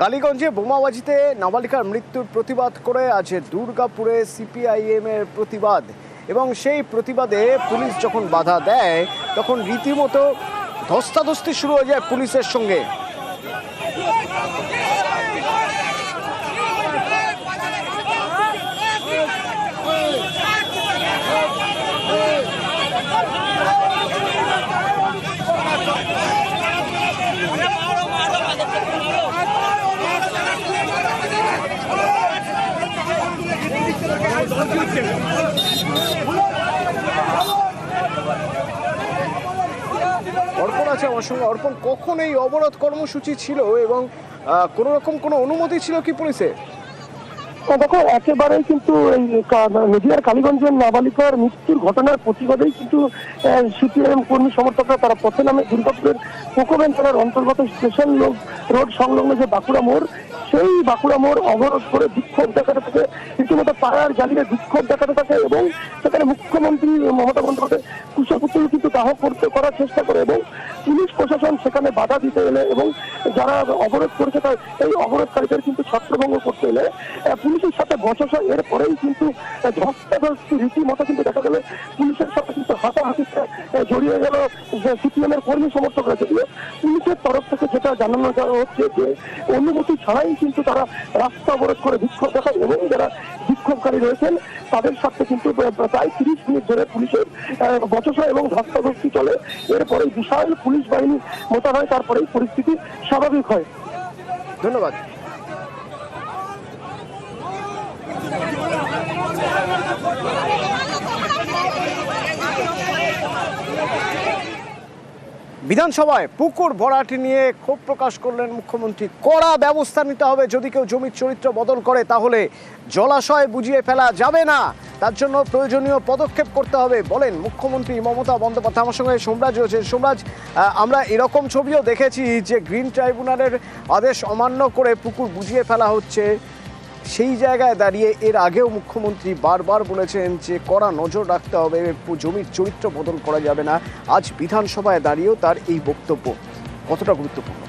কালীগঞ্জে বোমাবাজিতে নাবালিকার মৃত্যুর প্রতিবাদ করে আছে দুর্গাপুরে সিপিআইএম এর প্রতিবাদ। এবং সেই প্রতিবাদে পুলিশ যখন বাধা দেয়, তখন রীতিমতো ধস্তাধস্তি শুরু হয়ে যায় পুলিশের সঙ্গে। আছে আমার সঙ্গে। অর্পণ কখন এই অবরোধ কর্মসূচি ছিল এবং কোন রকম কোনো অনুমতি ছিল কি পুলিশে? হ্যাঁ, দেখো একেবারেই কিন্তু এই নদিয়ার কালীগঞ্জের নাবালিকার মৃত্যুর ঘটনার প্রতিবাদেই কিন্তু সিপিএম কর্মী সমর্থকরা তারা পথে নামে। দুর্গাপুরের কোকোবেন থানার অন্তর্গত স্টেশন রোড সংলগ্ন যে বাঁকুড়া মোড় সেই বাঁকুড়া মোড় অবরোধ করে বিক্ষোভ দেখাতে থাকে। রীতিমতো পাড়ার জ্বালিয়ে বিক্ষোভ দেখাতে থাকে এবং সেখানে মুখ্যমন্ত্রী মমতা বন্দ্যোপাধ্যায় কুশপুত্র কিন্তু দাহ করতে করার চেষ্টা করে এবং পুলিশ প্রশাসন সেখানে বাধা দিতে এলে এবং যারা অবরোধ করেছে তার এই অবরোধকারীদের কিন্তু ছত্রভঙ্গ করতে এলে পুলিশের সাথে বচসা। এর পরেই কিন্তু ধস্তাধস্তি রীতিমতো কিন্তু দেখা গেলে পুলিশের সাথে কিন্তু হাতাহাতিতে আহ, জড়িয়ে গেল সিপিএম এর কর্মী সমর্থকরা যদিও পুলিশের তরফ থেকে যেটা জানানো হচ্ছে যে, অনুমতি ছাড়াই কিন্তু তারা রাস্তা অবরোধ করে বিক্ষোভ দেখায় এবং যারা বিক্ষোভকারী রয়েছেন, তাদের সাথে কিন্তু প্রায় তিরিশ মিনিট ধরে পুলিশের বচসা এবং ধস্তাধস্তি চলে। এরপরে বিশাল পুলিশ বাহিনী মোতায়েন হয়, তারপরেই পরিস্থিতি স্বাভাবিক হয়। ধন্যবাদ। বিধানসভায় পুকুর ভরাটি নিয়ে ক্ষোভ প্রকাশ করলেন মুখ্যমন্ত্রী। কড়া ব্যবস্থা নিতে হবে, যদি কেউ জমির চরিত্র বদল করে, তাহলে জলাশয় বুঝিয়ে ফেলা যাবে না। তার জন্য প্রয়োজনীয় পদক্ষেপ করতে হবে, বলেন মুখ্যমন্ত্রী মমতা বন্দ্যোপাধ্যায়। আমার সঙ্গে সোমরাজ রয়েছে। সোমরাজ আমরা এরকম ছবিও দেখেছি যে গ্রিন ট্রাইব্যুনালের আদেশ অমান্য করে পুকুর বুঝিয়ে ফেলা হচ্ছে। সেই জায়গায় দাঁড়িয়ে এর আগেও মুখ্যমন্ত্রী বারবার বলেছেন যে কড়া নজর রাখতে হবে, জমির চরিত্র বদল করা যাবে না। আজ বিধানসভায় দাঁড়িয়েও তার এই বক্তব্য। কতটা গুরুত্বপূর্ণ?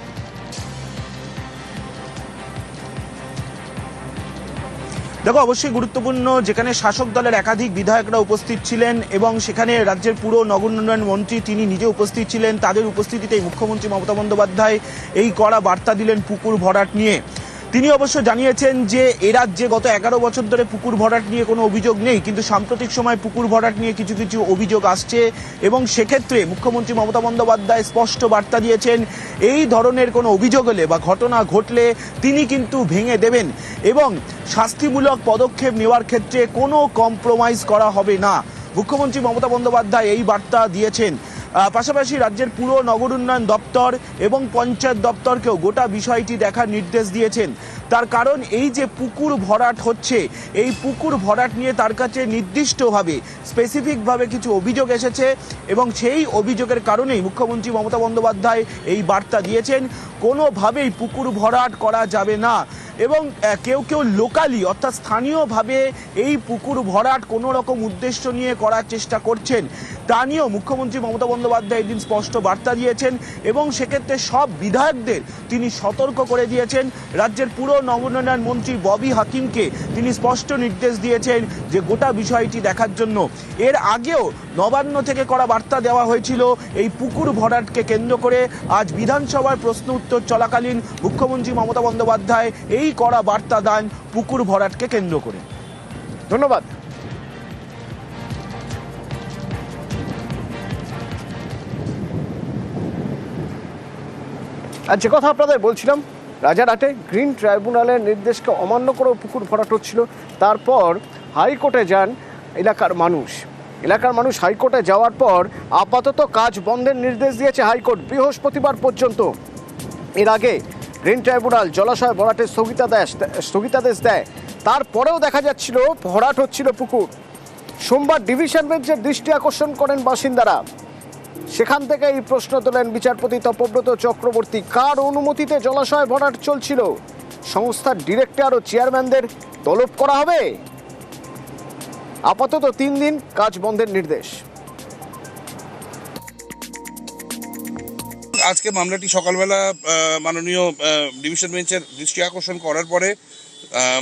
দেখো, অবশ্যই গুরুত্বপূর্ণ, যেখানে শাসক দলের একাধিক বিধায়করা উপস্থিত ছিলেন এবং সেখানে রাজ্যের পুরো নগর উন্নয়ন মন্ত্রী তিনি নিজে উপস্থিত ছিলেন। তাদের উপস্থিতিতেই মুখ্যমন্ত্রী মমতা বন্দ্যোপাধ্যায় এই কড়া বার্তা দিলেন পুকুর ভরাট নিয়ে। তিনি অবশ্য জানিয়েছেন যে এ রাজ্যে গত এগারো বছর ধরে পুকুর ভরাট নিয়ে কোনো অভিযোগ নেই, কিন্তু সাম্প্রতিক সময় পুকুর ভরাট নিয়ে কিছু কিছু অভিযোগ আসছে এবং সেক্ষেত্রে মুখ্যমন্ত্রী মমতা বন্দ্যোপাধ্যায় স্পষ্ট বার্তা দিয়েছেন, এই ধরনের কোনো অভিযোগ হলে বা ঘটনা ঘটলে তিনি কিন্তু ভেঙে দেবেন এবং শাস্তিমূলক পদক্ষেপ নেওয়ার ক্ষেত্রে কোনো কম্প্রোমাইজ করা হবে না। মুখ্যমন্ত্রী মমতা বন্দ্যোপাধ্যায় এই বার্তা দিয়েছেন। পাশাপাশি রাজ্যের পুরো নগর উন্নয়ন দপ্তর এবং পঞ্চায়েত দপ্তরকেও গোটা বিষয়টি দেখার নির্দেশ দিয়েছেন। তার কারণ এই যে পুকুর ভরাট হচ্ছে, এই পুকুর ভরাট নিয়ে তার কাছে নির্দিষ্টভাবে স্পেসিফিকভাবে কিছু অভিযোগ এসেছে এবং সেই অভিযোগের কারণেই মুখ্যমন্ত্রী মমতা বন্দ্যোপাধ্যায় এই বার্তা দিয়েছেন। কোনোভাবেই পুকুর ভরাট করা যাবে না। এবং কেউ কেউ লোকালি অর্থাৎ স্থানীয়ভাবে এই পুকুর ভরাট কোনো রকম উদ্দেশ্য নিয়ে করার চেষ্টা করছেন। তা নিয়েও মুখ্যমন্ত্রী মমতা বন্দ্যোপাধ্যায় এদিন স্পষ্ট বার্তা দিয়েছেন এবং সেক্ষেত্রে সব বিধায়কদের তিনি সতর্ক করে দিয়েছেন। রাজ্যের পুরো নবোন্নয়ন মন্ত্রী ববি হাকিমকে তিনি স্পষ্ট নির্দেশ দিয়েছেন যে গোটা বিষয়টি দেখার জন্য। এর আগেও নবান্ন থেকে করা বার্তা দেওয়া হয়েছিল এই পুকুর ভরাটকে কেন্দ্র করে। আজ বিধানসভার প্রশ্ন উত্তর চলাকালীন মুখ্যমন্ত্রী মমতা বন্দ্যোপাধ্যায় এই কড়া বার্তা দেন পুকুর ভরাটকে কেন্দ্র করে। ধন্যবাদ। আর যে কথা আপনাদের বলছিলাম, রাজারহাটে গ্রিন ট্রাইব্যুনালের নির্দেশকে অমান্য করেও পুকুর ভরাট হচ্ছিল, তারপর হাইকোর্টে যান এলাকার মানুষ। এলাকার মানুষ হাইকোর্টে যাওয়ার পর আপাতত কাজ বন্ধের নির্দেশ দিয়েছে হাইকোর্ট বৃহস্পতিবার পর্যন্ত। এর আগে গ্রিন ট্রাইব্যুনাল জলাশয় ভরাটের স্থগিতাদেশ স্থগিতাদেশ দেয়। তারপরেও দেখা যাচ্ছিল, ভরাট হচ্ছিল পুকুর। সোমবার ডিভিশন বেঞ্চের দৃষ্টি আকর্ষণ করেন বাসিন্দারা। সেখান থেকে এই প্রশ্ন তোলেন বিচারপতি তপব্রত চক্রবর্তী, কার অনুমতিতে জলাশয় ভরাট চলছিল? সংস্থার ডিরেক্টর ও চেয়ারম্যানদের তলব করা হবে? আপাতত তিন দিন কাজ বন্ধের নির্দেশ। আজকে মামলাটি সকালবেলা মাননীয় ডিভিশন বেঞ্চের দৃষ্টি আকর্ষণ করার পরে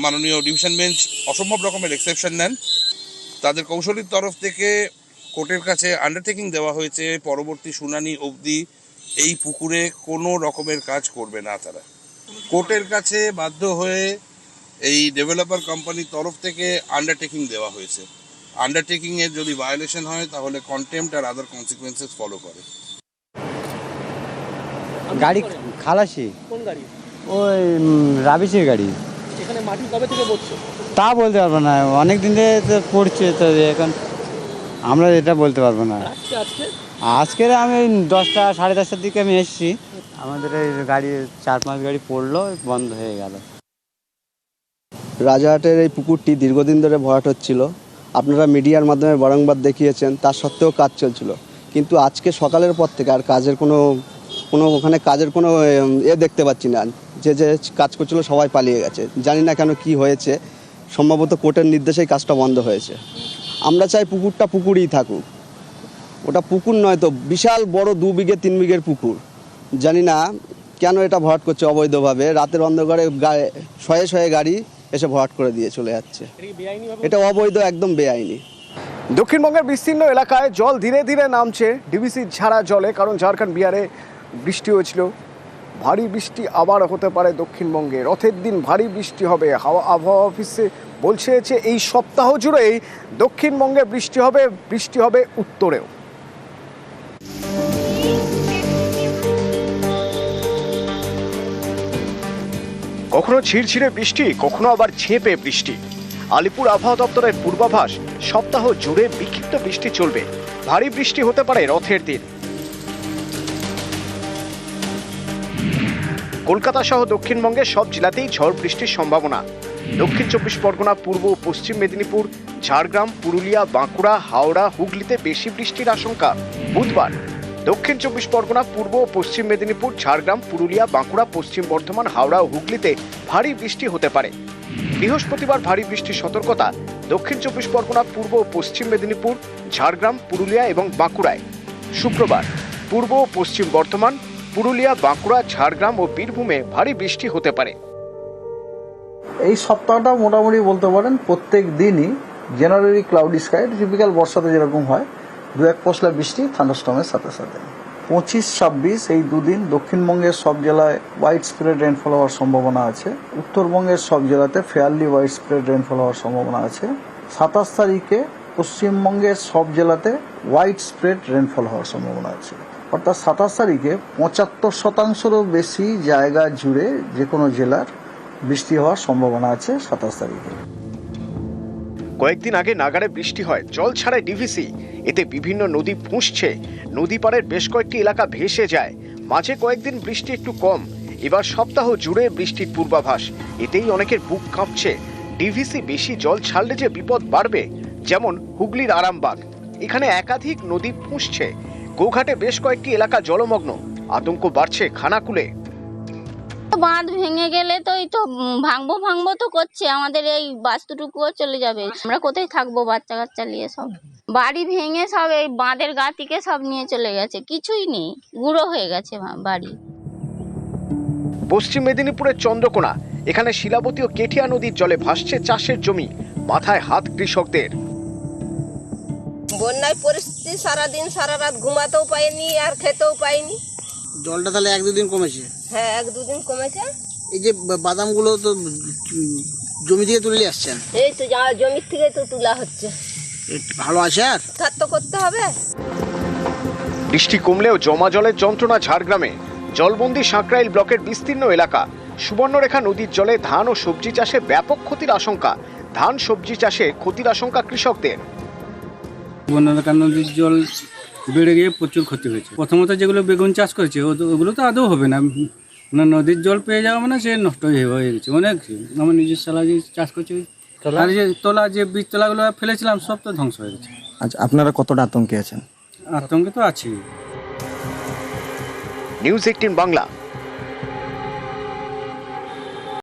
মাননীয় ডিভিশন বেঞ্চ অসম্ভব রকমের এক্সেপশন নেন। তাদের কৌশলীর তরফ থেকে কোর্টের কাছে আন্ডারটেকিং দেওয়া হয়েছে, পরবর্তী শুনানি অবধি এই পুকুরে কোনো রকমের কাজ করবে না তারা। কোর্টের কাছে বাধ্য হয়ে এই ডেভেলপার কোম্পানির তরফ থেকে আন্ডারটেকিং দেওয়া হয়েছে। আন্ডারটেকিংয়ের যদি ভায়োলেশন হয়, তাহলে কন্টেম্পট আর আদার কনসিকুয়েন্সেস ফলো করে। গাড়ি খালাসি। কোন গাড়ি? ওই উম, রাবিসের গাড়ি। এখানে মাটি কবে থেকে পড়ছে? তা বলতে পারব না। অনেক দিন ধরে তো পড়ছে তো এখন আমরা এটা বলতে পারব না। আজকে আমি ওই দশটা সাড়ে দশটার দিকে আমি এসেছি। আমাদের এই গাড়ি চার পাঁচ গাড়ি পড়ল বন্ধ হয়ে গেল। রাজাহাটের এই পুকুরটি দীর্ঘদিন ধরে ভরাট হচ্ছিল। আপনারা মিডিয়ার মাধ্যমে বারংবার দেখিয়েছেন তার সত্ত্বেও কাজ চলছিল। কিন্তু আজকে সকালের পর থেকে আর কাজের কোনো কোনো ওখানে কাজের কোনো এ দেখতে পাচ্ছি না। যে যে কাজ করছিল সবাই পালিয়ে গেছে। জানি না কেন কি হয়েছে। সম্ভবত কোর্টের নির্দেশেই কাজটা বন্ধ হয়েছে। আমরা চাই পুকুরটা পুকুরই থাকুক। ওটা পুকুর নয় তো, বিশাল বড় দু বিঘে, তিন বিঘের পুকুর। জানি না কেন এটা ভরাট করছে অবৈধভাবে। রাতের অন্ধকারে শয়ে শয়ে গাড়ি এসে ভরাট করে দিয়ে চলে যাচ্ছে। এটা অবৈধ, একদম বেআইনি। দক্ষিণবঙ্গের বিস্তীর্ণ এলাকায় জল ধীরে ধীরে নামছে। ডিবিসির ছাড়া জলে, কারণ ঝাড়খণ্ড বিহারে বৃষ্টি হয়েছিল। ভারী বৃষ্টি আবার হতে পারে দক্ষিণবঙ্গে। রথের দিন ভারী বৃষ্টি হবে। হাওয়া আবহাওয়া অফিসে বলছে যে এই সপ্তাহ জুড়েই দক্ষিণবঙ্গে বৃষ্টি হবে বৃষ্টি হবে উত্তরেও। কখনো ঝিরঝিরে বৃষ্টি, কখনো আবার ঝেঁপে বৃষ্টি। আলিপুর আবহাওয়া দপ্তরের পূর্বাভাস, সপ্তাহ জুড়ে বিক্ষিপ্ত বৃষ্টি চলবে। ভারী বৃষ্টি হতে পারে রথের দিন। কলকাতা সহ দক্ষিণবঙ্গের সব জেলাতেই ঝড় বৃষ্টির সম্ভাবনা। দক্ষিণ চব্বিশ পরগনা, পূর্ব ও পশ্চিম মেদিনীপুর, ঝাড়গ্রাম, পুরুলিয়া, বাঁকুড়া, হাওড়া, হুগলিতে বেশি বৃষ্টির আশঙ্কা। বুধবার দক্ষিণ চব্বিশ পরগনা, পূর্ব ও পশ্চিম মেদিনীপুর, ঝাড়গ্রাম, পুরুলিয়া, বাঁকুড়া, পশ্চিম বর্ধমান, হাওড়া ও হুগলিতে ভারী বৃষ্টি হতে পারে। বৃহস্পতিবার ভারী বৃষ্টির সতর্কতা দক্ষিণ চব্বিশ পরগনা, পূর্ব ও পশ্চিম মেদিনীপুর, ঝাড়গ্রাম, পুরুলিয়া এবং বাঁকুড়ায়। শুক্রবার পূর্ব ও পশ্চিম বর্ধমান পুরুলিয়া, বাঁকুড়া, ঝাড়গ্রাম ও বীরভূমে ভারী বৃষ্টি হতে পারে। এই সপ্তাহটা মোটামুটি বলতে পারেন প্রত্যেক দিনই জেনারেলি ক্লাউডি স্কাই টিপিক্যাল বর্ষাতে যেরকম হয়, দু এক পশলা বৃষ্টি থান্ডারস্টর্মের সাথে সাথে। পঁচিশ, ছাব্বিশ, এই দুদিন দক্ষিণবঙ্গের সব জেলায় হোয়াইট স্প্রেড রেনফল হওয়ার সম্ভাবনা আছে। উত্তরবঙ্গের সব জেলাতে ফেয়ারলি হোয়াইট স্প্রেড রেনফল হওয়ার সম্ভাবনা আছে। সাতাশ তারিখে পশ্চিমবঙ্গের সব জেলাতে হোয়াইট স্প্রেড রেনফল হওয়ার সম্ভাবনা আছে। অর্থাৎ সাতাশ তারিখে পঁচাত্তর শতাংশেরও বেশি জায়গা জুড়ে যে কোনো জেলার বৃষ্টি হওয়ার সম্ভাবনা আছে সাতাশ তারিখে। কয়েকদিন আগে নাগারে বৃষ্টি হয়, জল ছাড়ায় ডিভিসি। এতে বিভিন্ন নদী ফুঁসছে নদী পাড়ের বেশ কয়েকটি এলাকা ভেসে যায়। মাঝে কয়েকদিন বৃষ্টি একটু কম, এবার সপ্তাহ জুড়ে বৃষ্টির পূর্বাভাস। এতেই অনেকের বুক কাঁপছে। ডিভিসি বেশি জল ছাড়লে যে বিপদ বাড়বে, যেমন হুগলির আরামবাগ। এখানে একাধিক নদী ফুঁসছে গোঘাটে বেশ কয়েকটি এলাকা জলমগ্ন। আতঙ্ক বাড়ছে খানাকুলে। বাঁধ ভেঙে গেলে তো এই তো ভাঙবো ভাঙবো তো করছে আমাদের এই বাস্তুটুকুও চলে যাবে। আমরা কোথায় থাকব বাচ্চা কাচ্চা নিয়ে সব? বাড়ি ভেঙে সব এই বাঁধের গা থেকে সব নিয়ে চলে গেছে কিছুই নেই গুঁড়ো হয়ে গেছে বাড়ি। পশ্চিম মেদিনীপুরের চন্দ্রকোনা এখানে শিলাবতী ও কেঠিয়া নদীর জলে ভাসছে চাষের জমি মাথায় হাত কৃষকদের। বন্যায় পরিস্থিতি সারাদিন সারা রাত ঘুমাতেও পাইনি আর খেতেও পাইনি। জলটা তাহলে এক দুদিন কমেছে? হ্যাঁ এক দুদিন কমেছে। এই যে বাদামগুলো তো জমি থেকে তুলে নিয়ে আসছেন? এই তো যা- জমির থেকে তো তোলা হচ্ছে। ভালো আছে আর? তার তো করতে হবে। বৃষ্টি কমলেও জমা জলের যন্ত্রণা ঝাড়গ্রামে। জলবন্দি সাঁকরাইল ব্লকের বিস্তীর্ণ এলাকা। সুবর্ণরেখা নদীর জলে ধান ও সবজি চাষে ব্যাপক ক্ষতির আশঙ্কা। ধান সবজি চাষে ক্ষতির আশঙ্কা কৃষকদের। বন্যরেখা নদীর জল বেড়ে গিয়ে প্রচুর ক্ষতি হয়েছে। প্রথমত যেগুলো বেগুন চাষ করেছে ও তো- ওগুলো তো আদৌ হবে না। মানে নদীর জল পেয়ে যাওয়া মানে সে নষ্ট হয়ে হয়ে গেছে। অনেক আমার নিজের সালা যে চাষ করছে আর যে তোলা যে বীজ তোলাগুলো ফেলেছিলাম সব তো ধ্বংস হয়ে গেছে। আচ্ছা আপনারা কতটা আতঙ্কে আছেন? আতঙ্কে তো আছেই নিউজ এইটিন বাংলা।